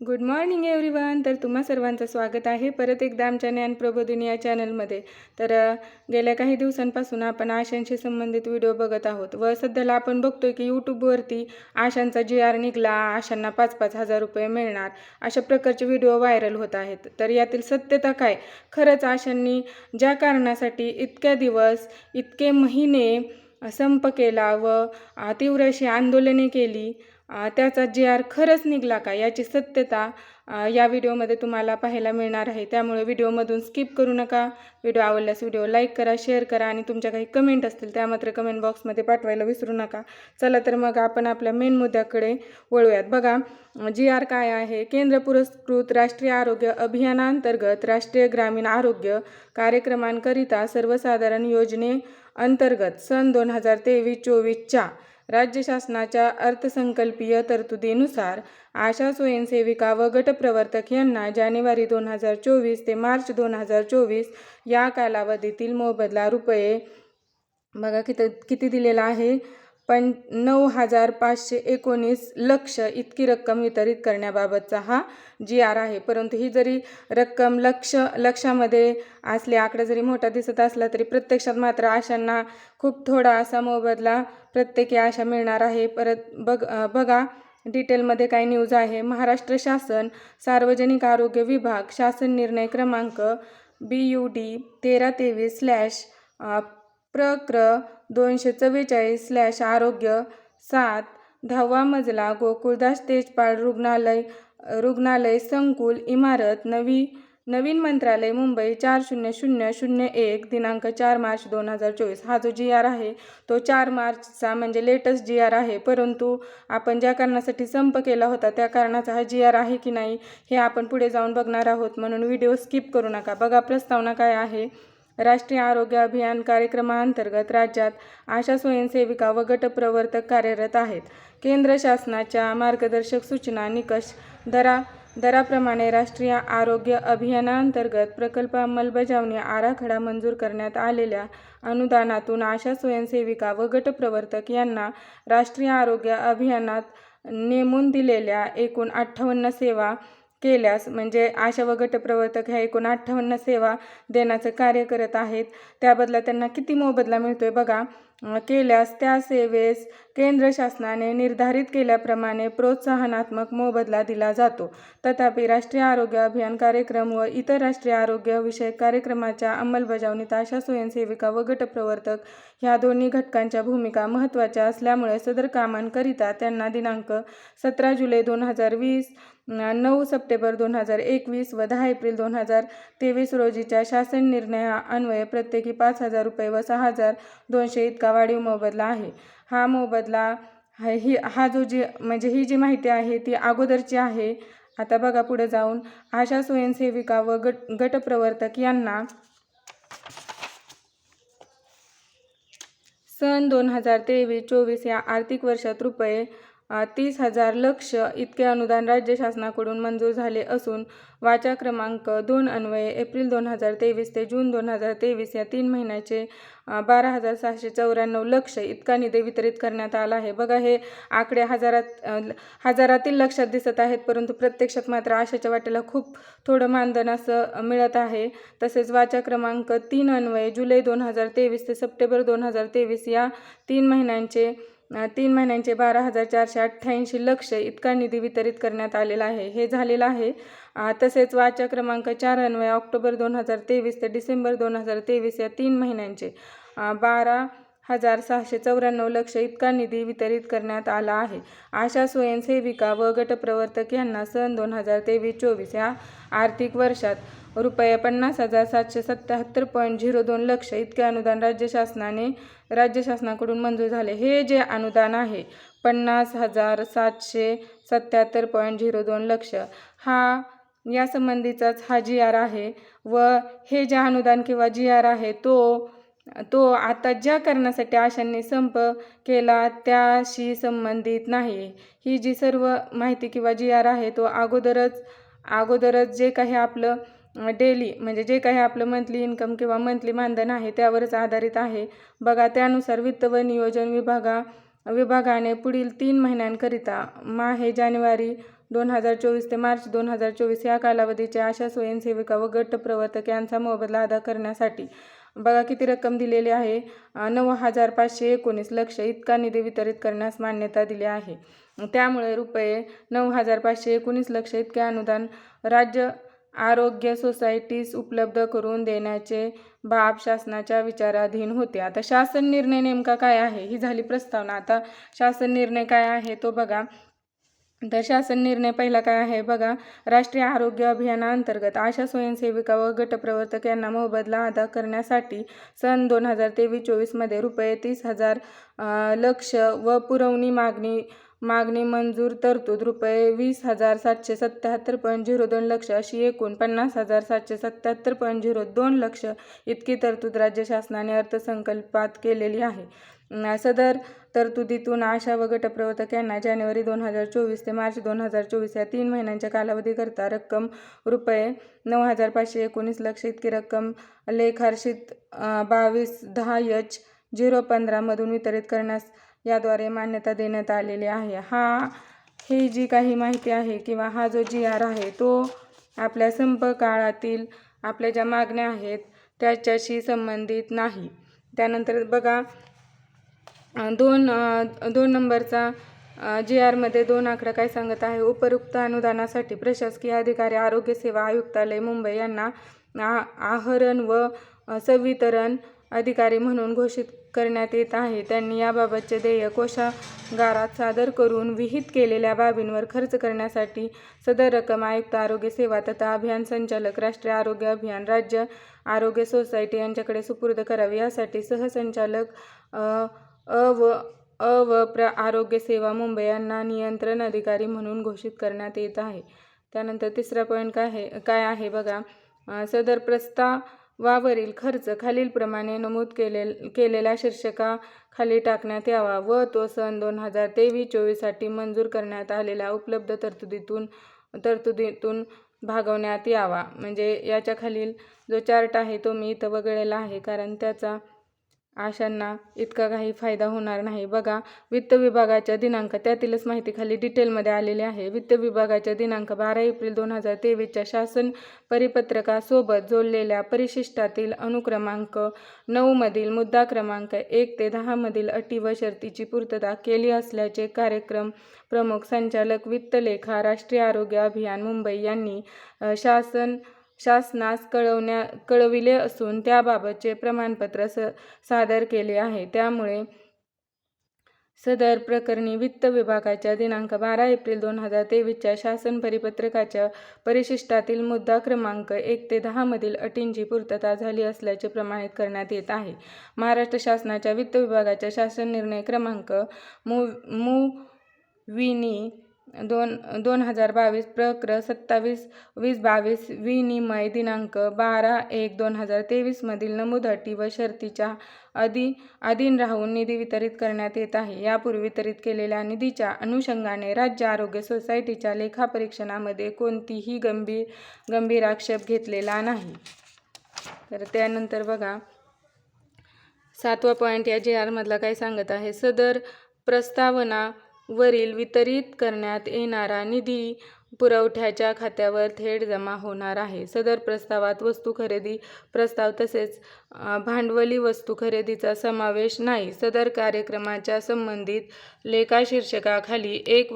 Good morning everyone तर तुम्हा सर्वांचं स्वागत आहे. परत एकदा आमच्या ज्ञान प्रबोधिनी या चॅनलमध्ये तर गेल्या काही दिवसांपासून आपण आशांशी संबंधित व्हिडिओ बघत आहोत. व सध्याला आपण बघतोय की यूट्यूबवरती आशांचा जी आर निघला. आशांना पाच पाच हजार रुपये मिळणार. अशा प्रकारचे व्हिडिओ व्हायरल होत आहेत. तर यातील सत्यता काय? खरंच आशांनी ज्या कारणासाठी इतक्या दिवस इतके महिने संप केला व तीव्र अशी आंदोलने केली त्याचा जी आर खरंच निघाला का? याची सत्यता या व्हिडिओमध्ये तुम्हाला पाहायला मिळणार आहे. त्यामुळे व्हिडिओमधून स्किप करू नका. व्हिडिओ आवडल्यास व्हिडिओ लाईक करा शेअर करा आणि तुमच्या काही कमेंट असतील त्या मात्र कमेंट बॉक्समध्ये पाठवायला विसरू नका. चला तर मग आपण आपल्या मेन मुद्द्याकडे वळूयात. बघा जी आर काय आहे? केंद्र पुरस्कृत राष्ट्रीय आरोग्य अभियानांतर्गत राष्ट्रीय ग्रामीण आरोग्य कार्यक्रमांकरिता सर्वसाधारण योजने अंतर्गत सन दोन हजार तेवीस चोवीसच्या राज्य शासनाच्या अर्थसंकल्पीय तरतुदीनुसार आशा स्वयंसेविका व गटप्रवर्तक यांना जानेवारी दोन हजार चोवीस ते मार्च दोन हजार चोवीस या कालावधीतील मोबदला रुपये बघा किती किती दिलेला आहे? पण नऊ हजार पाचशे एकोणीस लक्ष इतकी रक्कम वितरित करण्याबाबतचा हा जी आर आहे. परंतु ही जरी रक्कम लक्ष लक्षामध्ये असली आकडा जरी मोठा दिसत असला तरी प्रत्यक्षात मात्र आशांना खूप थोडा असा मोबदला प्रत्येकी आशा मिळणार आहे. परत बघ बघा डिटेलमध्ये काय न्यूज आहे. महाराष्ट्र शासन सार्वजनिक आरोग्य विभाग शासन निर्णय क्रमांक बी यू डी तेरा तेवीस स्लॅश प्रक्र दोनशे चव्वेचाळीस स्लॅश आरोग्य सात दहावा मजला गोकुळदास तेजपाळ रुग्णालय रुग्णालय संकुल इमारत नवी नवीन मंत्रालय मुंबई चार शून्य शून्य शून्य एक दिनांक चार मार्च दोन हजार चोवीस. हा जो जी आर आहे तो चार मार्चचा म्हणजे लेटेस्ट जी आर आहे. परंतु आपण ज्या कारणासाठी संप केला होता त्या कारणाचा हा जी आर आहे की नाही हे आपण पुढे जाऊन बघणार आहोत. म्हणून व्हिडिओ स्किप करू नका. बघा प्रस्तावना काय आहे. राष्ट्रीय आरोग्य अभियान कार्यक्रमाअंतर्गत राज्यात आशा स्वयंसेविका व गटप्रवर्तक कार्यरत आहेत. केंद्र शासनाच्या मार्गदर्शक सूचना निकष दरा दराप्रमाणे राष्ट्रीय आरोग्य अभियानांतर्गत प्रकल्प अंमलबजावणी आराखडा मंजूर करण्यात आलेल्या अनुदानातून आशा स्वयंसेविका व गटप्रवर्तक यांना राष्ट्रीय आरोग्य अभियानात नेमून दिलेल्या एकूण अठ्ठावन्न सेवा केल्यास म्हणजे आशा व गटप्रवर्तक ह्या एकूण अठ्ठावन्न सेवा देण्याचं कार्य करत आहेत. त्याबदला त्यांना किती मोबदला मिळतोय बघा. केल्यास त्या सेवेस केंद्र शासनाने निर्धारित केल्याप्रमाणे प्रोत्साहनात्मक मोबदला दिला जातो. तथापि राष्ट्रीय आरोग्य अभियान कार्यक्रम व इतर राष्ट्रीय आरोग्य विषयक कार्यक्रमाच्या अंमलबजावणीत आशा स्वयंसेविका व गटप्रवर्तक ह्या दोन्ही घटकांच्या भूमिका महत्त्वाच्या असल्यामुळे सदर कामांकरिता त्यांना दिनांक सतरा जुलै दोन हजार वीस नऊ सप्टेंबर दोन हजार एकवीस व दहा एप्रिल दोन हजार तेवीस रोजीच्या शासन निर्णयान्वये प्रत्येकी पाच हजार रुपये व सहा हजार दोनशे इतका वाढीव मोबदला आहे. हा मोबदला हा ही हा जो जी म्हणजे ही जी माहिती आहे ती अगोदरची आहे. आता बघा पुढे जाऊन. आशा स्वयंसेविका व गट गटप्रवर्तक यांना सन दोन हजार तेवीस चोवीस या आर्थिक वर्षात रुपये तीस हजार लक्ष इतके अनुदान राज्य शासनाकडून मंजूर झाले असून वाचा क्रमांक दोन अन्वये एप्रिल दोन हजार तेवीस ते जून दोन हजार तेवीस या तीन महिन्याचे बारा हजार सहाशे चौऱ्याण्णव लक्ष इतका निधी वितरित करण्यात आला आहे. बघा हे आकडे हजारात हजारातील लक्षात दिसत आहेत परंतु प्रत्यक्षात मात्र आशाच्या वाटेला खूप थोडं मानधन असं मिळत आहे. तसेच वाचा क्रमांक तीन अन्वये जुलै दोन हजार तेवीस ते सप्टेंबर दोन हजार तेवीस या तीन महिन्यांचे तीन महिन्यांचे बारा हजार चारशे अठ्ठ्याऐंशी लक्ष इतका निधी वितरित करण्यात आलेला आहे. हे झालेलं आहे. तसेच वाचा क्रमांक चार अन्वय ऑक्टोबर दोन हजार तेवीस ते डिसेंबर दोन हजार तेवीस या तीन महिन्यांचे. बारा हजार सहाशे चौऱ्याण्णव लक्ष इतका निधी वितरित करण्यात आला आहे. आशा स्वयंसेविका व गटप्रवर्तक यांना सन दोन हजार तेवीस चोवीस या आर्थिक वर्षात रुपये पन्नास हजार सातशे सत्याहत्तर पॉईंट झिरो दोन लक्ष इतके अनुदान राज्य शासनाने राज्य शासनाकडून मंजूर झाले. हे जे अनुदान आहे पन्नास हजार सातशे सत्याहत्तर पॉईंट झिरो दोन लक्ष हा यासंबंधीचाच हा जी आर आहे व हे जे अनुदान किंवा जी आर आहे तो तो आता ज्या कारणासाठी आशांनी संप केला त्याशी संबंधित नाही. ही जी सर्व माहिती किंवा जी आर आहे तो अगोदरच अगोदरच जे काही आपलं डेली म्हणजे जे काही आपलं मंथली इन्कम किंवा मंथली मानधन आहे त्यावरच आधारित आहे. बघा त्यानुसार वित्त व नियोजन विभागा विभागाने पुढील तीन महिन्यांकरिता माहे जानेवारी दोन हजार चोवीस ते मार्च दोन हजार चोवीस या कालावधीच्या आशा स्वयंसेविका व गट प्रवर्तक यांचा मोबदला अदा करण्यासाठी बघा किती रक्कम दिलेली आहे. नऊ हजार पाचशे एकोणीस लक्ष इतका निधी वितरित करण्यास मान्यता दिली आहे. त्यामुळे रुपये नऊ हजार पाचशे एकोणीस लक्ष इतके अनुदान राज्य आरोग्य सोसायटीस उपलब्ध करून देण्याचे बाब शासनाच्या विचाराधीन होते. आता शासन निर्णय नेमका काय आहे? ही झाली प्रस्तावना. आता शासन निर्णय काय आहे तो बघा. तर शासन निर्णय पहिला काय आहे? बघा राष्ट्रीय आरोग्य अभियानाअंतर्गत आशा स्वयंसेविका व गटप्रवर्तक यांना मोबदला अदा करण्यासाठी सन दोन हजार तेवीस चोवीसमध्ये रुपये तीस हजार लक्ष व पुरवणी मागणी मागणी मंजूर तरतूद रुपये वीस हजार सातशे सत्याहत्तर पॉईंट झिरो दोन लक्ष अशी एकूण पन्नास हजार सातशे सत्याहत्तर पॉईंट झिरो दोन लक्ष इतकी तरतूद राज्य शासनाने अर्थसंकल्पात केलेली आहे. सदर तरतुदीतून आशा व गटप्रवर्तक यांना जानेवारी दोन हजार चोवीस ते मार्च दोन हजार चोवीस या तीन महिन्यांच्या कालावधीकरता रक्कम रुपये नऊ हजार पाचशे एकोणीस लक्ष इतकी रक्कम लेखार्षित बावीस दहा एच झिरो पंधरामधून वितरित करण्यास याद्वारे मान्यता देण्यात आलेली आहे. हा ही जी काही माहिती आहे किंवा हा जो जी आर आहे तो आपल्या संप काळातील आपल्या ज्या मागण्या आहेत त्याच्याशी संबंधित नाही. त्यानंतर बघा दोन दोन नंबरचा जी आरमध्ये दोन आकडा काय सांगत आहे? उपयुक्त अनुदानासाठी प्रशासकीय अधिकारी आरोग्य सेवा आयुक्तालय मुंबई यांना आ- आहरण व सवितरण संवितरण अधिकारी म्हणून घोषित करण्यात येत आहे. त्यांनी याबाबतचे देय कोषागारात सादर करून विहित केलेल्या बाबींवर खर्च करण्यासाठी सदर रक्कम आयुक्त आरोग्य सेवा तथा अभियान संचालक राष्ट्रीय आरोग्य अभियान राज्य आरोग्य सोसायटी यांच्याकडे सुपूर्द करावी. यासाठी सहसंचालक अ, अ व अ व प्र आरोग्य सेवा मुंबई यांना नियंत्रण अधिकारी म्हणून घोषित करण्यात येत आहे. त्यानंतर तिसरा पॉईंट काय आहे? काय आहे बघा. सदर प्रस्ताव वावरील खर्च खालीलप्रमाणे नमूद केले केलेल्या शीर्षकाखाली टाकण्यात यावा व तो सन दोन हजार तेवीस चोवीससाठी मंजूर करण्यात आलेल्या उपलब्ध तरतुदीतून तरतुदीतून भागवण्यात यावा. म्हणजे याच्या खालील जो चार्ट आहे तो मी इथं वगळलेला आहे कारण त्याचा आशांना इतका काही फायदा होणार नाही. बघा वित्त विभागाच्या दिनांक त्यातीलच माहिती खाली डिटेलमध्ये आलेली आहे. वित्त विभागाच्या दिनांक बारा एप्रिल दोन हजार तेवीसच्या शासन परिपत्रकासोबत जोडलेल्या परिशिष्टातील अनुक्रमांक नऊमधील मुद्दा क्रमांक एक ते दहामधील अटी व शर्तीची पूर्तता केली असल्याचे कार्यक्रम प्रमुख संचालक वित्तलेखा राष्ट्रीय आरोग्य अभियान मुंबई यांनी शासन शासनास कळवण्या कळविले असून त्याबाबतचे प्रमाणपत्र स सादर केले आहे. त्यामुळे सदर प्रकरणी वित्त विभागाच्या दिनांक बारा एप्रिल दोन हजार तेवीसच्या शासन परिपत्रकाच्या परिशिष्टातील मुद्दा क्रमांक एक ते दहामधील अटींची पूर्तता झाली असल्याचे प्रमाणित करण्यात येत आहे. महाराष्ट्र शासनाच्या वित्त विभागाच्या शासन निर्णय क्रमांक मु मु विनी दोन दोन हजार बावीस प्रक्र सत्तावीस वीस बावीस विनिमय दिनांक बारा एक दोन हजार तेवीसमधील नमूद अटी व शर्तीच्या अधी अधीन राहून निधी वितरित करण्यात येत आहे. यापूर्वी वितरित केलेल्या निधीच्या अनुषंगाने राज्य आरोग्य सोसायटीच्या लेखापरीक्षणामध्ये कोणतीही गंभीर गंभीर आक्षेप घेतलेला नाही. तर त्यानंतर बघा सातवा पॉईंट या जे आरमधला काय सांगत आहे. सदर प्रस्तावना वरील वितरित करण्यात येणारा निधी पुरवठ्याच्या खात्यावर थेट जमा होणार आहे. सदर प्रस्तावात वस्तू खरेदी प्रस्ताव तसेच भांडवली वस्तू खरेदीचा समावेश नाही. सदर कार्यक्रमाच्या संबंधित लेखा शीर्षकाखाली एक